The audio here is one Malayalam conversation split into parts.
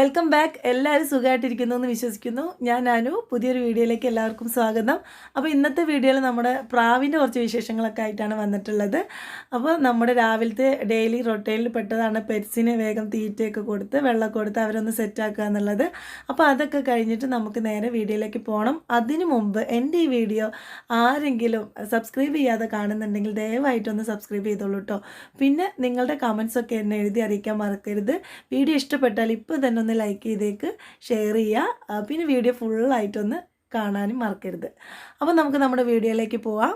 വെൽക്കം ബാക്ക് എല്ലാവരും സുഖമായിട്ടിരിക്കുന്നു എന്ന് വിശ്വസിക്കുന്നു. ഞാൻ അനു. പുതിയൊരു വീഡിയോയിലേക്ക് എല്ലാവർക്കും സ്വാഗതം. അപ്പോൾ ഇന്നത്തെ വീഡിയോയിൽ നമ്മുടെ പ്രാവിന്റെ കുറച്ച് വിശേഷങ്ങളൊക്കെ ആയിട്ടാണ് വന്നിട്ടുള്ളത്. അപ്പോൾ നമ്മുടെ രാവിലത്തെ ഡെയിലി റൊട്ടേനിൽ പെട്ടതാണ് പെറ്റ്സിന് വേഗം തീറ്റയൊക്കെ കൊടുത്ത് വെള്ളം കൊടുത്ത് അവരൊന്ന് സെറ്റാക്കുക എന്നുള്ളത്. അപ്പോൾ അതൊക്കെ കഴിഞ്ഞിട്ട് നമുക്ക് നേരെ വീഡിയോയിലേക്ക് പോകണം. അതിനു മുമ്പ് എന്റെ ഈ വീഡിയോ ആരെങ്കിലും സബ്സ്ക്രൈബ് ചെയ്യാതെ കാണുന്നുണ്ടെങ്കിൽ ദയവായിട്ടൊന്ന് സബ്സ്ക്രൈബ് ചെയ്തോളൂ കേട്ടോ പിന്നെ നിങ്ങളുടെ കമൻസൊക്കെ എന്നെ എഴുതി അറിയിക്കാൻ മറക്കരുത്. വീഡിയോ ഇഷ്ടപ്പെട്ടാൽ ഇപ്പോൾ തന്നെ ഒന്ന് ലൈക്ക് ചെയ്തേക്ക് ഷെയർ ചെയ്യുക പിന്നെ വീഡിയോ ഫുള്ളായിട്ടൊന്ന് കാണാനും മറക്കരുത്. അപ്പോൾ നമുക്ക് നമ്മുടെ വീഡിയോയിലേക്ക് പോവാം.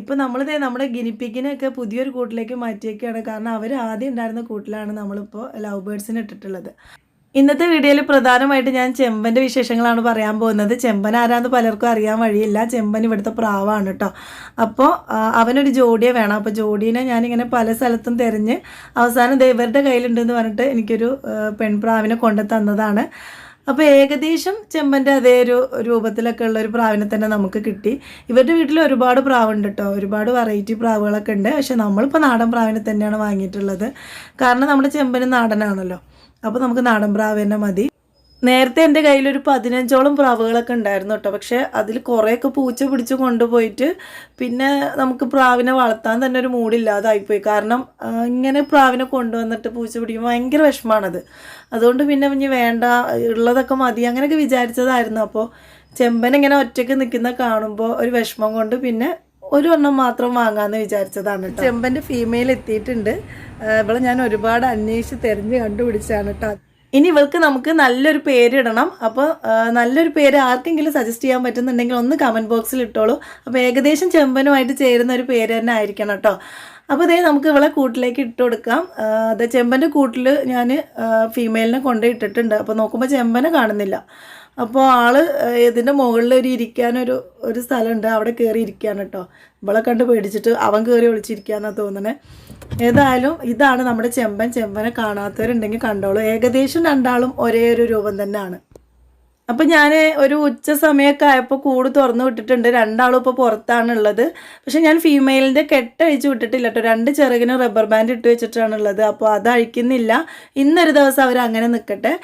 ഇപ്പോൾ നമ്മളിതേ നമ്മുടെ ഗിനിപ്പിക്കിനെയൊക്കെ പുതിയൊരു കൂട്ടിലേക്ക് മാറ്റിയേക്കാണ്. കാരണം അവർ ആദ്യം ഉണ്ടായിരുന്ന കൂട്ടിലാണ് നമ്മളിപ്പോൾ ലവ് ബേഡ്സിന് ഇട്ടിട്ടുള്ളത്. ഇന്നത്തെ വീഡിയോയിൽ പ്രധാനമായിട്ട് ഞാൻ ചെമ്പന്റെ വിശേഷങ്ങളാണ് പറയാൻ പോകുന്നത്. ചെമ്പൻ ആരാന്ന് പലർക്കും അറിയാൻ വഴിയില്ല. ചെമ്പൻ ഇവിടുത്തെ പ്രാവാണ് കേട്ടോ. അപ്പോൾ അവനൊരു ജോഡിയെ വേണം. അപ്പോൾ ജോഡീനെ ഞാനിങ്ങനെ പല സ്ഥലത്തും തിരഞ്ഞ് അവസാനം ദൈവരുടെ കയ്യിലുണ്ടെന്ന് പറഞ്ഞിട്ട് എനിക്കൊരു പെൺപ്രാവിനെ കൊണ്ടു തന്നതാണ്. അപ്പോൾ ഏകദേശം ചെമ്പന്റെ അതേ ഒരു രൂപത്തിലൊക്കെ ഉള്ള ഒരു പ്രാവിനെ തന്നെ നമുക്ക് കിട്ടി. ഇവരുടെ വീട്ടിൽ ഒരുപാട് പ്രാവുണ്ട് കേട്ടോ. ഒരുപാട് വെറൈറ്റി പ്രാവുകളൊക്കെ ഉണ്ട്. പക്ഷെ നമ്മളിപ്പോൾ നാടൻ പ്രാവിനെ തന്നെയാണ് വാങ്ങിയിട്ടുള്ളത്. കാരണം നമ്മുടെ ചെമ്പന് നാടനാണല്ലോ. അപ്പോൾ നമുക്ക് നാടൻ പ്രാവ് തന്നെ മതി. നേരത്തെ എന്റെ കയ്യിലൊരു പതിനഞ്ചോളം പ്രാവുകളൊക്കെ ഉണ്ടായിരുന്നു കേട്ടോ. പക്ഷേ അതിൽ കുറേയൊക്കെ പൂച്ച പിടിച്ച് കൊണ്ടുപോയിട്ട് പിന്നെ നമുക്ക് പ്രാവിനെ വളർത്താൻ തന്നെ ഒരു മൂടില്ലാതായിപ്പോയി. കാരണം ഇങ്ങനെ പ്രാവിനെ കൊണ്ടുവന്നിട്ട് പൂച്ച പിടിക്കുമ്പോൾ ഭയങ്കര വിഷമാണത്. അതുകൊണ്ട് പിന്നെ ഇനി വേണ്ട ഉള്ളതൊക്കെ മതി അങ്ങനെയൊക്കെ വിചാരിച്ചതായിരുന്നു. അപ്പോൾ ചെമ്പൻ ഇങ്ങനെ ഒറ്റയ്ക്ക് നിൽക്കുന്ന കാണുമ്പോൾ ഒരു വിഷമം കൊണ്ട് പിന്നെ ഒരു എണ്ണം മാത്രം വാങ്ങാമെന്ന് വിചാരിച്ചതാണ് ചെമ്പന്റെ ഫീമെയിൽ എത്തിയിട്ടുണ്ട്. ഇവളെ ഞാൻ ഒരുപാട് അന്വേഷിച്ച് തിരഞ്ഞ് കണ്ടുപിടിച്ചാണ് കേട്ടോ ഇനി ഇവൾക്ക് നമുക്ക് നല്ലൊരു പേരിടണം. അപ്പോൾ നല്ലൊരു പേര് ആർക്കെങ്കിലും സജസ്റ്റ് ചെയ്യാൻ പറ്റുന്നുണ്ടെങ്കിൽ ഒന്ന് കമന്റ് ബോക്സിൽ ഇട്ടോളൂ. അപ്പോൾ ഏകദേശം ചെമ്പനുമായിട്ട് ചേരുന്ന ഒരു പേര് തന്നെ ആയിരിക്കണം കേട്ടോ അപ്പോൾ ഇതേ നമുക്ക് ഇവളെ കൂട്ടിലേക്ക് ഇട്ട് കൊടുക്കാം. അത് ചെമ്പന്റെ കൂട്ടിൽ ഞാൻ ഫീമെയിലിനെ കൊണ്ടുപോയി ഇട്ടിട്ടുണ്ട്. അപ്പോൾ നോക്കുമ്പോൾ ചെമ്പനെ കാണുന്നില്ല. അപ്പോൾ ആൾ ഇതിന്റെ മുകളിൽ ഒരു ഇരിക്കാനൊരു ഒരു സ്ഥലമുണ്ട്. അവിടെ കയറി ഇരിക്കാൻ കേട്ടോ ഇവളെ കണ്ട് പേടിച്ചിട്ട് അവൻ കയറി ഒളിച്ചിരിക്കാന്നാണ് തോന്നുന്നത് ഏതായാലും ഇതാണ് നമ്മുടെ ചെമ്പൻ. ചെമ്പനെ കാണാത്തവരുണ്ടെങ്കിൽ കണ്ടോളൂ. ഏകദേശം രണ്ടാളും ഒരേ ഒരു രൂപം തന്നെയാണ്. അപ്പം ഞാൻ ഒരു ഉച്ച സമയമൊക്കെ ആയപ്പോൾ കൂട് തുറന്നു വിട്ടിട്ടുണ്ട്. രണ്ടാളും ഇപ്പോൾ പുറത്താണുള്ളത്. പക്ഷേ ഞാൻ ഫീമെയിലിന്റെ കെട്ടഴിച്ച് വിട്ടിട്ടില്ല കേട്ടോ രണ്ട് ചെറുകിന് റബ്ബർ ബാൻഡ് ഇട്ട് വെച്ചിട്ടാണുള്ളത്. അപ്പോൾ അത് അഴിക്കുന്നില്ല. ഇന്നൊരു ദിവസം അവർ അങ്ങനെ നിൽക്കട്ടെ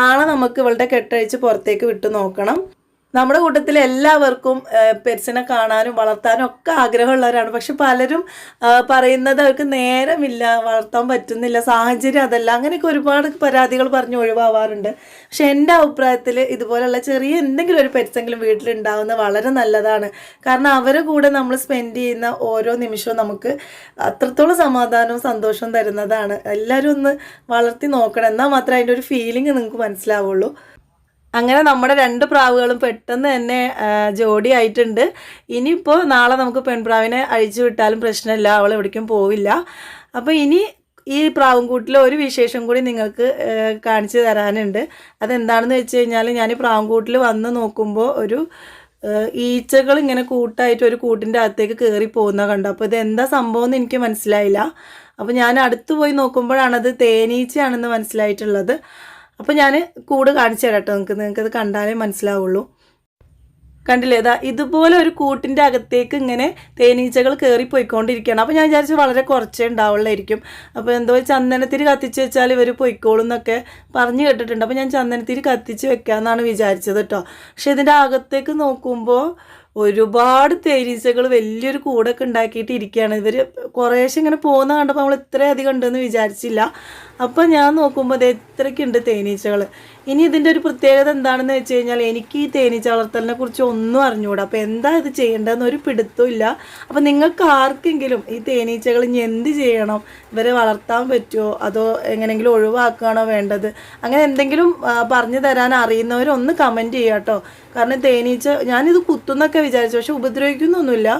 നാളെ നമുക്ക് ഇവളുടെ കെട്ടഴിച്ച് പുറത്തേക്ക് വിട്ടു നോക്കണം. നമ്മുടെ കൂട്ടത്തിൽ എല്ലാവർക്കും പെറ്റ്സിനെ കാണാനും വളർത്താനും ഒക്കെ ആഗ്രഹമുള്ളവരാണ്. പക്ഷെ പലരും പറയുന്നത് അവർക്ക് നേരമില്ല വളർത്താൻ പറ്റുന്നില്ല സാഹചര്യം അതല്ല. അങ്ങനെയൊക്കെ ഒരുപാട് പരാതികൾ പറഞ്ഞ് ഒഴിവാവാറുണ്ട്. പക്ഷെ എന്റെ അഭിപ്രായത്തിൽ ഇതുപോലെയുള്ള ചെറിയ എന്തെങ്കിലും ഒരു പെറ്റ്സെങ്കിലും വീട്ടിലുണ്ടാവുന്നത് വളരെ നല്ലതാണ്. കാരണം അവരെ കൂടെ നമ്മൾ സ്പെൻഡ് ചെയ്യുന്ന ഓരോ നിമിഷവും നമുക്ക് അത്രത്തോളം സമാധാനവും സന്തോഷവും തരുന്നതാണ്. എല്ലാവരും ഒന്ന് വളർത്തി നോക്കണം. എന്നാൽ മാത്രമേ അതിന്റെ ഒരു ഫീലിംഗ് നിങ്ങൾക്ക് മനസ്സിലാവുള്ളൂ. അങ്ങനെ നമ്മുടെ രണ്ട് പ്രാവുകളും പെട്ടെന്ന് തന്നെ ജോഡി ആയിട്ടുണ്ട്. ഇനിയിപ്പോൾ നാളെ നമുക്ക് പെൺപ്രാവിനെ അഴിച്ചു വിട്ടാലും പ്രശ്നമില്ല അവൾ എവിടേക്കും പോവില്ല. അപ്പോൾ ഇനി ഈ പ്രാവും കൂട്ടിൽ ഒരു വിശേഷം കൂടി നിങ്ങൾക്ക് കാണിച്ചു തരാനുണ്ട്. അതെന്താണെന്ന് വെച്ച് കഴിഞ്ഞാൽ ഞാൻ ഈ പ്രാവും കൂട്ടിൽ വന്ന് നോക്കുമ്പോൾ ഒരു ഈച്ചകൾ ഇങ്ങനെ കൂട്ടായിട്ട് ഒരു കൂട്ടിന്റെ അകത്തേക്ക് കയറി പോകുന്ന കണ്ടു. അപ്പോൾ ഇത് എന്താ സംഭവം എന്ന് എനിക്ക് മനസ്സിലായില്ല. അപ്പോൾ ഞാൻ അടുത്ത് പോയി നോക്കുമ്പോഴാണത് തേനീച്ചയാണെന്ന് മനസ്സിലായിട്ടുള്ളത്. അപ്പോൾ ഞാൻ കൂട് കാണിച്ചു തരാം കേട്ടോ നിങ്ങൾക്ക് നിങ്ങൾക്കത് കണ്ടാലേ മനസ്സിലാവുള്ളൂ. കണ്ടില്ലേ? ഇതാ ഇതുപോലെ ഒരു കൂട്ടിന്റെ അകത്തേക്ക് ഇങ്ങനെ തേനീച്ചകൾ കയറി പോയിക്കൊണ്ടിരിക്കുകയാണ് അപ്പോൾ ഞാൻ വിചാരിച്ചു വളരെ കുറച്ചേ ഉണ്ടാവുള്ളായിരിക്കും. അപ്പോൾ എന്തോ ചന്ദനത്തിരി കത്തിച്ച് വെച്ചാൽ ഇവർ പൊയ്ക്കോളും എന്നൊക്കെ പറഞ്ഞു കേട്ടിട്ടുണ്ട്. അപ്പോൾ ഞാൻ ചന്ദനത്തിരി കത്തിച്ച് വെക്കാമെന്നാണ് വിചാരിച്ചത് കേട്ടോ. പക്ഷേ ഇതിന്റെ അകത്തേക്ക് നോക്കുമ്പോൾ ഒരുപാട് തേനീച്ചകൾ വലിയൊരു കൂടൊക്കെ ഉണ്ടാക്കിയിട്ട് ഇരിക്കുകയാണ്. ഇവർ കുറേശ്ശെ ഇങ്ങനെ പോകുന്ന കണ്ടപ്പോൾ നമ്മൾ ഇത്രയധികം ഉണ്ടെന്ന് വിചാരിച്ചില്ല. അപ്പം ഞാൻ നോക്കുമ്പോൾ അത് എത്രയ്ക്കുണ്ട് തേനീച്ചകൾ ഇനി ഇതിന്റെ ഒരു പ്രത്യേകത എന്താണെന്ന് വെച്ച് കഴിഞ്ഞാൽ എനിക്ക് ഈ തേനീച്ച വളർത്തലിനെ കുറിച്ച് ഒന്നും അറിഞ്ഞുകൂടാ അപ്പോൾ എന്താ ഇത് ചെയ്യേണ്ടതെന്ന് ഒരു പിടുത്തവും ഇല്ല. അപ്പോൾ നിങ്ങൾക്ക് ആർക്കെങ്കിലും ഈ തേനീച്ചകൾ ഇനി എന്ത് ചെയ്യണം? ഇവരെ വളർത്താൻ പറ്റുമോ അതോ എങ്ങനെയെങ്കിലും ഒഴിവാക്കുകയാണോ വേണ്ടത്? അങ്ങനെ എന്തെങ്കിലും പറഞ്ഞു തരാൻ അറിയുന്നവരൊന്ന് കമന്റ് ചെയ്യാം കേട്ടോ കാരണം തേനീച്ച ഞാനിത് കുത്തുന്നൊക്കെ വിചാരിച്ചു. പക്ഷെ ഉപദ്രവിക്കുന്നൊന്നുമില്ല.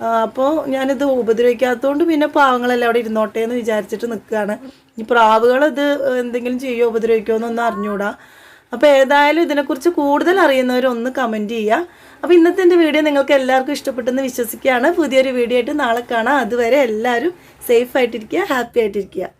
അപ്പോൾ ഞാനിത് ഉപദ്രവിക്കാത്തതുകൊണ്ട് പിന്നെ പാവങ്ങളെല്ലാം അവിടെ ഇരുന്നോട്ടെ എന്ന് വിചാരിച്ചിട്ട് നിൽക്കുകയാണ് ഈ പ്രാവുകൾ ഇത് എന്തെങ്കിലും ചെയ്യുമോ ഉപദ്രവിക്കുമോ എന്നൊന്നും അറിഞ്ഞൂടാ. അപ്പോൾ ഏതായാലും ഇതിനെക്കുറിച്ച് കൂടുതൽ അറിയുന്നവരൊന്ന് കമന്റ് ചെയ്യുക അപ്പോൾ ഇന്നത്തെ എന്റെ വീഡിയോ നിങ്ങൾക്ക് എല്ലാവർക്കും ഇഷ്ടപ്പെട്ടെന്ന് വിശ്വസിക്കുകയാണ്. പുതിയൊരു വീഡിയോ ആയിട്ട് നാളെ കാണാം. അതുവരെ എല്ലാവരും സേഫ് ആയിട്ടിരിക്കുക ഹാപ്പി ആയിട്ടിരിക്കുക.